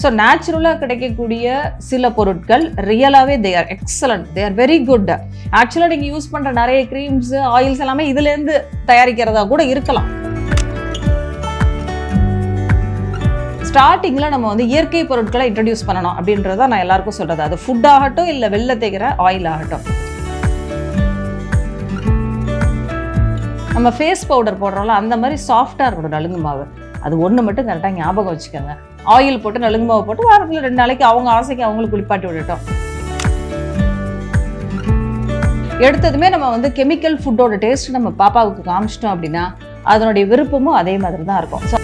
So நேச்சுரலாக கிடைக்கக்கூடிய சில பொருட்கள் ரியலாகவே they are excellent they are very good ஆக்சுவலாக நீங்கள் யூஸ் பண்ணுற நிறைய க்ரீம்ஸ் ஆயில்ஸ் எல்லாமே இதுலேருந்து தயாரிக்கிறதா கூட இருக்கலாம். ஸ்டார்டிங்கில் நம்ம வந்து இயற்கை பொருட்களை இன்ட்ரடியூஸ் பண்ணணும் அப்படின்றத நான் எல்லாருக்கும் சொல்கிறது அது ஃபுட் ஆகட்டும் இல்லை வெளில தேக்கிற ஆயில் ஆகட்டும். நம்ம ஃபேஸ் பவுடர் போடுறோம்ல அந்த மாதிரி சாஃப்டாக இருக்கணும் நலுங்கு மாவு. அது ஒன்று மட்டும் கரெக்டாக ஞாபகம் வச்சுக்கோங்க. ஆயில் போட்டு நலுங்கு மாவு போட்டு வாரத்தில் ரெண்டு நாளைக்கு அவங்க ஆசைக்கு அவங்களுக்கு குளிப்பாட்டி விட்டுட்டோம் எடுத்ததுமே நம்ம வந்து கெமிக்கல் ஃபுட்டோட டேஸ்ட் நம்ம பாப்பாவுக்கு காமிச்சிட்டோம் அப்படின்னா அதனுடைய விருப்பமும் அதே மாதிரி தான் இருக்கும். ஸோ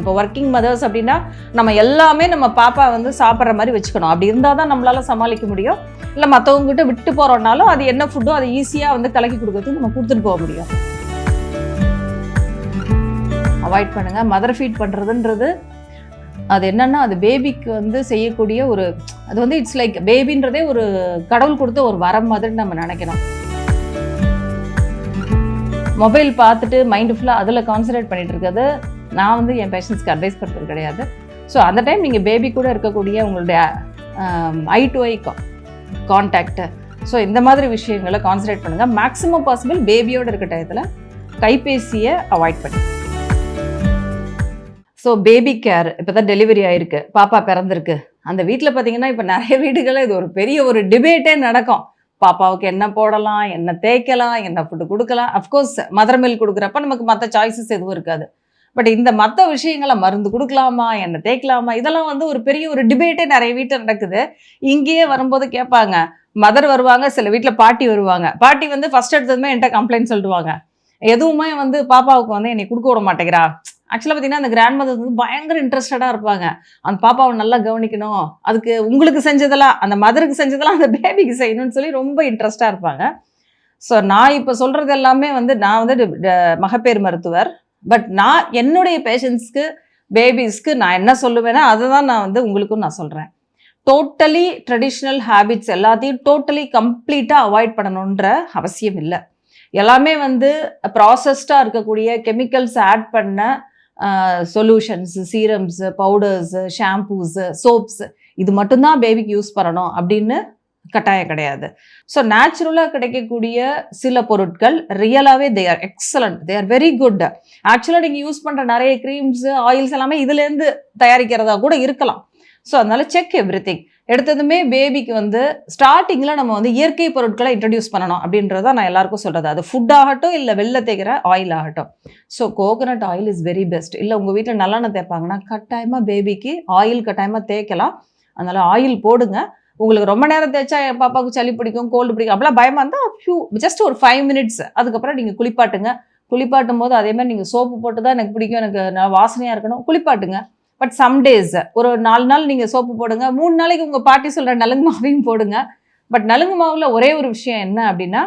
இப்போ ஒர்க்கிங் மதர்ஸ் அப்படின்னா நம்ம எல்லாமே நம்ம பாப்பா வந்து சாப்பிட்ற மாதிரி வச்சுக்கணும். அப்படி இருந்தால் தான் நம்மளால சமாளிக்க முடியும். இல்லை மற்றவங்ககிட்ட விட்டு போகிறோம்னாலும் அது என்ன ஃபுட்டோ அதை ஈஸியாக வந்து கலக்கி கொடுக்கறதுக்கு நம்ம கொடுத்துட்டு போக முடியும். அவாய்ட் பண்ணுங்கள் மதர் ஃபீட் பண்ணுறதுன்றது அது என்னென்னா அது பேபிக்கு வந்து செய்யக்கூடிய ஒரு அது வந்து இட்ஸ் லைக் பேபின்றதே ஒரு கடவுள் கொடுத்த ஒரு வரம் மாதிரி நம்ம நினைக்கிறோம் மொபைல் பார்த்துட்டு மைண்டு ஃபுல்லாக அதில் கான்சன்ட்ரேட் பண்ணிகிட்டு இருக்கிறது நான் வந்து என் பேஷன்ஸ்க்கு அட்வைஸ் பண்ணுறது கிடையாது. ஸோ அந்த டைம் நீங்கள் பேபி கூட இருக்கக்கூடிய உங்களுடைய eye to eye contact so இந்த மாதிரி விஷயங்களை கான்சன்ட்ரேட் பண்ணுங்கள் மேக்ஸிமம் பாசிபிள் பேபியோடு இருக்க டயத்தில் கைபேசியை அவாய்ட் பண்ணி ஸோ பேபி கேர் இப்போ தான் டெலிவரி ஆயிருக்கு. பாப்பா பிறந்திருக்கு. அந்த வீட்டில் பார்த்தீங்கன்னா இப்போ நிறைய வீடுகளில் இது ஒரு பெரிய ஒரு டிபேட்டே நடக்கும். பாப்பாவுக்கு என்ன போடலாம் என்ன தேய்க்கலாம் என்ன ஃபுட்டு கொடுக்கலாம். அஃப்கோர்ஸ் மதர் மில்க் கொடுக்குறப்ப நமக்கு மற்ற சாய்ஸஸ் எதுவும் இருக்காது. பட் இந்த மற்ற விஷயங்களை மருந்து கொடுக்கலாமா என்ன தேய்க்கலாமா இதெல்லாம் வந்து ஒரு பெரிய ஒரு டிபேட்டே நிறைய வீட்டில் நடக்குது. இங்கேயே வரும்போது கேட்பாங்க மதர் வருவாங்க சில வீட்டில் பாட்டி வருவாங்க. பாட்டி வந்து ஃபர்ஸ்ட் எடுத்ததுமே என்கிட்ட கம்ப்ளைண்ட் சொல்லிடுவாங்க எதுவுமே வந்து பாப்பாவுக்கு வந்து என்னை கொடுக்க விட மாட்டேங்கிறா. ஆக்சுவலாக பார்த்தீங்கன்னா அந்த கிராண்ட் மதர் வந்து பயங்கர இன்ட்ரெஸ்டடாக இருப்பாங்க. அந்த பாப்பாவை நல்லா கவனிக்கணும். அதுக்கு உங்களுக்கு செஞ்சதெல்லாம் அந்த மதருக்கு செஞ்சதெல்லாம் அந்த பேபிக்கு செய்யணும்னு சொல்லி ரொம்ப இன்ட்ரெஸ்டாக இருப்பாங்க. ஸோ நான் இப்போ சொல்கிறது எல்லாமே வந்து நான் வந்து மகப்பேறு மருத்துவர். பட் நான் என்னுடைய பேஷண்ட்ஸ்க்கு பேபிஸ்க்கு நான் என்ன சொல்லுவேன்னா அதை தான் நான் வந்து உங்களுக்கும் நான் சொல்கிறேன் டோட்டலி ட்ரெடிஷ்னல் ஹேபிட்ஸ் எல்லாத்தையும் டோட்டலி கம்ப்ளீட்டாக அவாய்ட் பண்ணணுன்ற அவசியம் இல்லை. எல்லாமே வந்து ப்ராசஸ்டாக இருக்கக்கூடிய கெமிக்கல்ஸ் ஆட் பண்ண solutions serums powders shampoos soaps இது மட்டும்தான் பேபிக்கு யூஸ் பண்ணணும் அப்படின்னு கட்டாயம் கிடையாது. ஸோ நேச்சுரலாக கிடைக்கக்கூடிய சில பொருட்கள் ரியலாகவே they are excellent they are very good ஆக்சுவலாக நீங்கள் யூஸ் பண்ணுற நிறைய க்ரீம்ஸு ஆயில்ஸ் எல்லாமே இதுலேருந்து தயாரிக்கிறதா கூட இருக்கலாம். ஸோ அதனால செக் எவ்ரி திங் எடுத்ததுமே பேபிக்கு வந்து ஸ்டார்டிங்கில் நம்ம வந்து இயற்கை பொருட்களை இன்ட்ரடியூஸ் பண்ணணும் அப்படின்றத நான் எல்லாருக்கும் சொல்கிறது அது ஃபுட் ஆகட்டும் இல்லை வெளில தேய்க்கிற ஆயில் ஆகட்டும். So coconut oil is very best இல்லை உங்கள் வீட்டில் நல்லெண்ணெய் தேய்ப்பாங்கன்னா கட்டாயமாக பேபிக்கு ஆயில் கட்டாயமாக தேய்க்கலாம். அதனால் ஆயில் போடுங்க. உங்களுக்கு ரொம்ப நேரம் தேய்ச்சா என் பாப்பாவுக்கு சளி பிடிக்கும் கோல்டு பிடிக்கும் அப்படிலாம் பயமாக இருந்தால் ஃபியூ ஜஸ்ட் ஒரு ஃபைவ் மினிட்ஸ் அதுக்கப்புறம் நீங்கள் குளிப்பாட்டுங்க. குளிப்பாட்டும் போது அதேமாதிரி நீங்கள் சோப்பு போட்டு தான் எனக்கு பிடிக்கும் எனக்கு நல்லா வாசனையாக இருக்கணும். குளிப்பாட்டுங்க. பட் சம் டேஸ் ஒரு நாலு நாள் நீங்கள் சோப்பு போடுங்க மூணு நாளைக்கு உங்கள் பாட்டி சொல்கிற நலுங்கு மாவையும் போடுங்க. பட் நலுங்கு மாவில் ஒரே ஒரு விஷயம் என்ன அப்படின்னா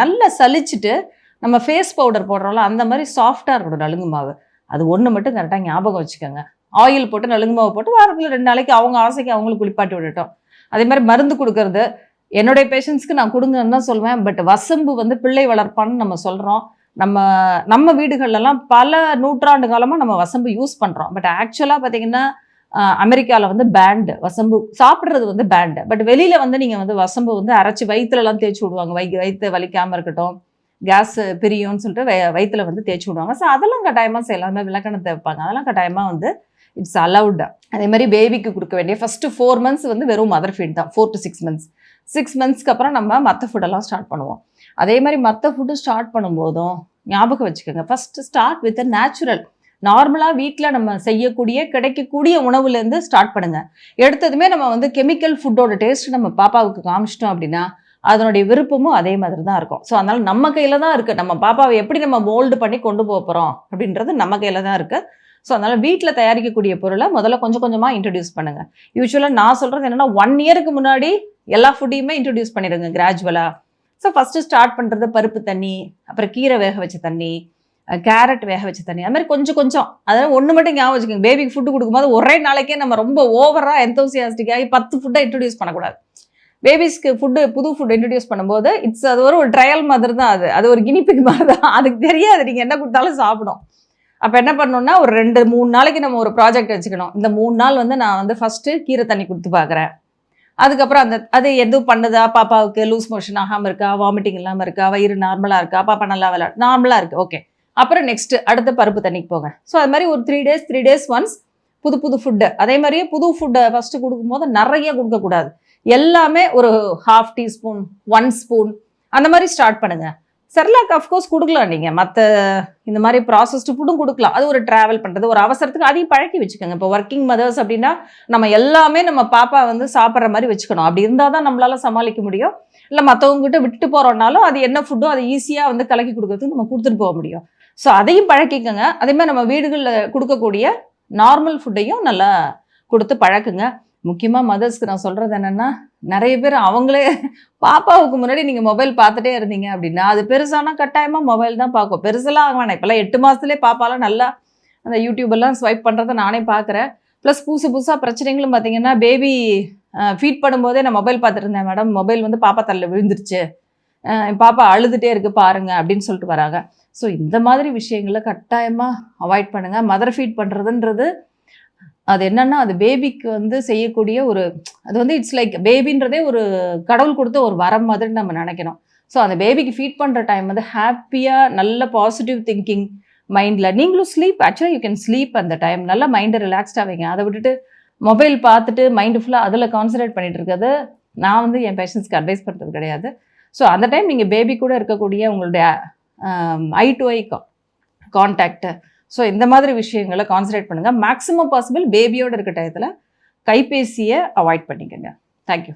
நல்லா சலிச்சுட்டு நம்ம ஃபேஸ் பவுடர் போடுறோம்ல அந்த மாதிரி சாஃப்டாக இருக்கணும் நலுங்கு மாவு. அது ஒன்று மட்டும் கரெக்டாக ஞாபகம் வச்சுக்கோங்க. ஆயில் போட்டு நலுங்கு மாவு போட்டு வாரத்தில் ரெண்டு நாளைக்கு அவங்க ஆசைக்கு அவங்களுக்கு குளிப்பாட்டி விட்டுட்டோம் அதே மாதிரி மருந்து கொடுக்கறது என்னுடைய பேஷண்ட்ஸ்க்கு நான் கொடுங்கன்னு தான் சொல்லுவேன் பட் வசம்பு வந்து பிள்ளை வளர்ப்பான்னு நம்ம சொல்கிறோம் நம்ம நம்ம வீடுகள்லாம் பல நூற்றாண்டு காலமாக நம்ம வசம்பு யூஸ் பண்ணுறோம் பட் ஆக்சுவலாக பார்த்தீங்கன்னா அமெரிக்காவில் வந்து பேண்டு வசம்பு சாப்பிட்றது வந்து பேண்டு பட் வெளியில் வந்து நீங்கள் வந்து வசம்பு வந்து அரைச்சி வயிற்றுலலாம் தேய்ச்சி விடுவாங்க. வை வயிற்று வலிக்காமல் இருக்கட்டும் கேஸ் பிரியும்னு சொல்லிட்டு வய- வயித்துல வந்து தேய்ச்சி விடுவாங்க. ஸோ அதெல்லாம் கட்டாயமாக செய்யலாமே. விளக்கணத்தை வைப்பாங்க அதெல்லாம் கட்டாயமாக வந்து இட்ஸ் அலவுட் அதே மாதிரி பேபிக்கு கொடுக்க வேண்டிய ஃபஸ்ட்டு ஃபோர் மந்த்ஸ் வந்து வெறும் மதர் ஃபீட் தான். Four to six months six மந்த்ஸ்க்கு அப்புறம் நம்ம மற்ற ஃபுட்டெல்லாம் ஸ்டார்ட் பண்ணுவோம். அதே மாதிரி மற்ற ஃபுட்டு ஸ்டார்ட் பண்ணும்போதும் ஞாபகம் வச்சுக்கோங்க. ஃபஸ்ட்டு ஸ்டார்ட் வித் நேச்சுரல் நார்மலாக வீட்டில் நம்ம செய்யக்கூடிய கிடைக்கக்கூடிய உணவுலேருந்து ஸ்டார்ட் பண்ணுங்கள் எடுத்ததுமே நம்ம வந்து கெமிக்கல் ஃபுட்டோட டேஸ்ட் நம்ம பாப்பாவுக்கு காமிச்சிட்டோம் அப்படின்னா அதனுடைய விருப்பமும் அதே மாதிரி தான் இருக்கும். ஸோ அதனால் நம்ம கையில் தான் இருக்குது நம்ம பாப்பாவை எப்படி நம்ம மோல்டு பண்ணி கொண்டு போக போகிறோம் அப்படின்றது நம்ம கையில் தான் இருக்குது ஸோ அதனால் வீட்டில் தயாரிக்கக்கூடிய பொருளை முதல்ல கொஞ்சம் கொஞ்சமாக இன்ட்ரடியூஸ் பண்ணுங்கள் யூஸ்வலாக நான் சொல்கிறது என்னன்னா ஒன் இயருக்கு முன்னாடி எல்லா ஃபுட்டையுமே இன்ட்ரடியூஸ் பண்ணிடுங்க கிராஜுவலாக ஸோ ஃபஸ்ட்டு ஸ்டார்ட் பண்ணுறது பருப்பு தண்ணி அப்புறம் கீரை வேக வச்ச தண்ணி கேரட் வேக வச்ச தண்ணி. அது மாதிரி கொஞ்சம் கொஞ்சம். அதாவது ஒன்று மட்டும் ஞாபகம் வச்சுக்கோங்க. பேபிக்கு ஃபுட்டு கொடுக்கும்போது ஒரே நாளைக்கே நம்ம ரொம்ப ஓவராக எந்தோசியாஸ்டிக்காகி பத்து ஃபுட்டை இன்ட்ரடியூஸ் பண்ணக்கூடாது. பேபிஸ்க்கு ஃபுட்டு புது ஃபுட் இன்ட்ரடியூஸ் பண்ணும்போது இட்ஸ் அது ஒரு ஒரு ட்ரையல் மாதிரி தான் அது. அது ஒரு கினிப்பிக் மாதிரி தான். அதுக்கு தெரியாது. நீங்கள் என்ன கொடுத்தாலும் சாப்பிடும். அப்போ என்ன பண்ணணும்னா ஒரு ரெண்டு மூணு நாளைக்கு நம்ம ஒரு ப்ராஜெக்ட் வச்சுக்கணும். இந்த மூணு நாள் வந்து நான் வந்து ஃபஸ்ட்டு கீரை தண்ணி கொடுத்து பார்க்குறேன். அதுக்கப்புறம் அந்த அது எதுவும் பண்ணுதா? பாப்பாவுக்கு லூஸ் மோஷன் ஆகாமல் இருக்கா? வாமிட்டிங் இல்லாமல் இருக்கா? வயிறு நார்மலாக இருக்கா? பாப்பா நல்லா விளாட் நார்மலாக இருக்குது ஓகே அப்புறம் நெக்ஸ்ட் அடுத்த பருப்பு தண்ணிக்கு போங்க. ஸோ அது மாதிரி ஒரு three days three days once புது புது ஃபுட்டு அதே மாதிரியே புது ஃபுட்டை ஃபஸ்ட்டு கொடுக்கும்போது நிறைய கொடுக்கக்கூடாது. எல்லாமே ஒரு ஹாஃப் டீஸ்பூன் ஒன் ஸ்பூன் அந்த மாதிரி ஸ்டார்ட் பண்ணுங்கள் செர்லாக் அஃப்கோர்ஸ் கொடுக்கலாம் நீங்கள் மற்ற இந்த மாதிரி ப்ராசஸ்டு ஃபுட்டும் கொடுக்கலாம். அது ஒரு ட்ராவல் பண்ணுறது ஒரு அவசரத்துக்கு அதையும் பழக்கி வச்சுக்கோங்க. இப்போ ஒர்க்கிங் மதர்ஸ் அப்படின்னா நம்ம எல்லாமே நம்ம பாப்பா வந்து சாப்பிட்ற மாதிரி வச்சுக்கணும். அப்படி இருந்தால் தான் நம்மளால் சமாளிக்க முடியும். இல்லை மற்றவங்ககிட்ட விட்டுட்டு போகிறோம்னாலும் அது என்ன ஃபுட்டோ அதை ஈஸியாக வந்து கலக்கி கொடுக்கறதுக்கு நம்ம கொடுத்துட்டு போக முடியும். ஸோ அதையும் பழக்கிக்கோங்க. அதேமாதிரி நம்ம வீடுகளில் கொடுக்கக்கூடிய நார்மல் ஃபுட்டையும் நல்லா கொடுத்து பழக்குங்க. முக்கியமாக மதர்ஸ்க்கு நான் சொல்கிறது என்னென்னா நிறைய பேர் அவங்களே பாப்பாவுக்கு முன்னாடி நீங்கள் மொபைல் பார்த்துட்டே இருந்தீங்க அப்படின்னா அது பெருசானா கட்டாயமாக மொபைல் தான் பார்க்கும். பெருசெல்லாம் ஆக வேணாம். இப்போல்லாம் எட்டு மாதத்துலேயே பாப்பாலாம் நல்லா அந்த யூடியூபெல்லாம் ஸ்வைப் பண்ணுறத நானே பார்க்குறேன். ப்ளஸ் புதுசு புதுசாக பிரச்சனைகளும் பார்த்தீங்கன்னா பேபி ஃபீட் பண்ணும்போதே நான் மொபைல் பார்த்துருந்தேன் மேடம் மொபைல் வந்து பாப்பா தள்ள விழுந்துருச்சு. என் பாப்பா அழுதுகிட்டே இருக்கு பாருங்க அப்படின்னு சொல்லிட்டு வராங்க. ஸோ இந்த மாதிரி விஷயங்களை கட்டாயமாக அவாய்ட் பண்ணுங்கள் மதர் ஃபீட் பண்ணுறதுன்றது அது என்னன்னா அது பேபிக்கு வந்து செய்யக்கூடிய ஒரு அது வந்து இட்ஸ் லைக் பேபின்றதே ஒரு கடவுள் கொடுத்த ஒரு வரம் மாதிரி நம்ம நினைக்கணும் ஸோ அந்த பேபிக்கு ஃபீட் பண்ணுற டைம் வந்து ஹாப்பியாக நல்ல பாசிட்டிவ் திங்கிங் மைண்டில் நீங்களும் ஸ்லீப் ஆக்சுவலாக யூ கேன் ஸ்லீப் அந்த டைம் நல்லா மைண்டை ரிலாக்ஸ்டாக வைங்க. அதை விட்டுட்டு மொபைல் பார்த்துட்டு மைண்டு ஃபுல்லாக அதில் கான்சன்ட்ரேட் பண்ணிட்டு இருக்கிறது நான் வந்து என் பேஷண்ட்ஸ்க்கு அட்வைஸ் பண்ணுறது கிடையாது. ஸோ அந்த டைம் நீங்கள் பேபி கூட இருக்கக்கூடிய உங்களுடைய eye to eye contact so இந்த மாதிரி விஷயங்களை கான்சன்ட்ரேட் பண்ணுங்கள் மேக்ஸிமம் பாசிபிள் பேபியோடு இருக்க டயத்தில் கைபேசியை அவாய்ட் பண்ணிக்கோங்க. தேங்க்யூ